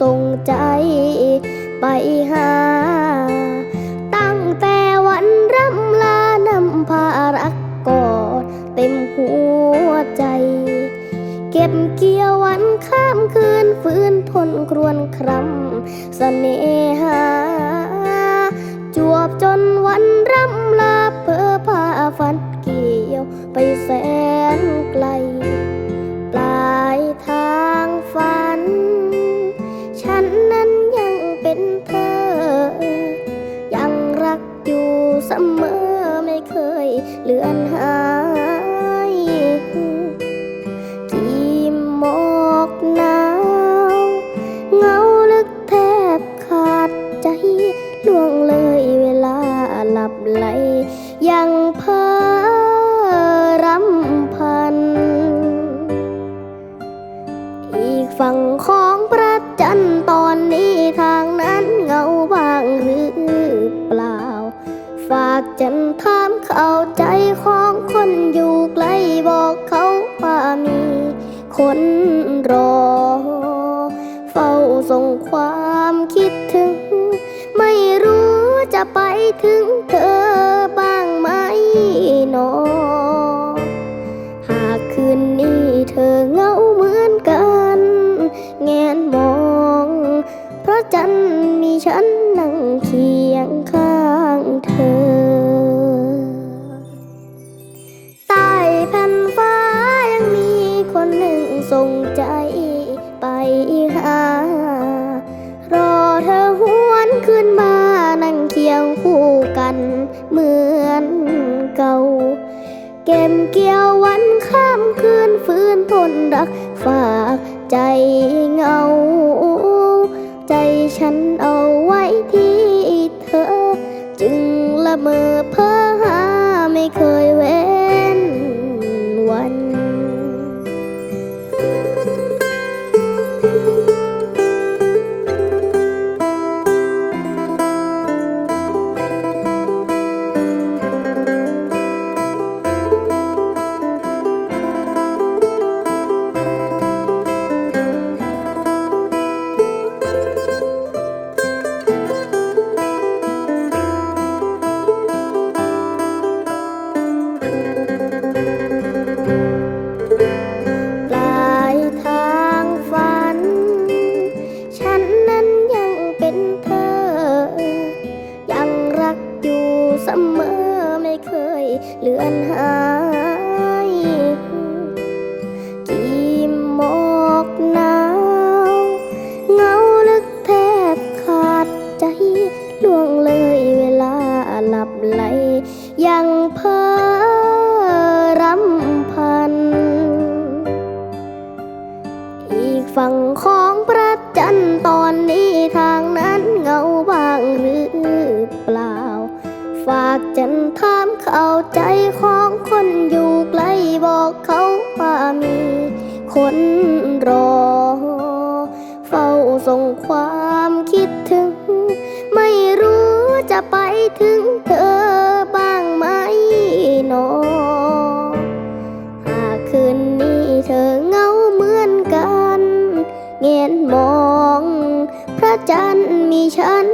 ส่งใจไปหา เก็บเกี่ยววันข้ามคืนฟื้นทนครวนครำเสน่หา ลับไหล ยังเพ้อรำพัน อีกฝั่งของพระจันทร์ตอนนี้ทางนั้นเงาบ้างหรือเปล่า ฝากจันถามเข้าใจของคนอยู่ไกลบอกเขาว่ามีคนรอ เฝ้าส่งความ จะไปถึงเธอ เหมือนเก่า เก็บเกี่ยววันข้ามคืนฟื้นทนรักฝากใจเหงา ใจฉันเอาไว้ที่เธอ จึงละเมอเพ้อหาไม่เคยเว้ เลือนหา ฝากจันถามเข้าใจของคนอยู่ไกลบอกเขาว่ามี คนรอ เฝ้าส่งความคิดถึง ไม่รู้จะไปถึงเธอบ้างไหมหนอหากคืนนี้เธอเงาเหมือนกัน เงียนมอง พระจันทร์มีฉัน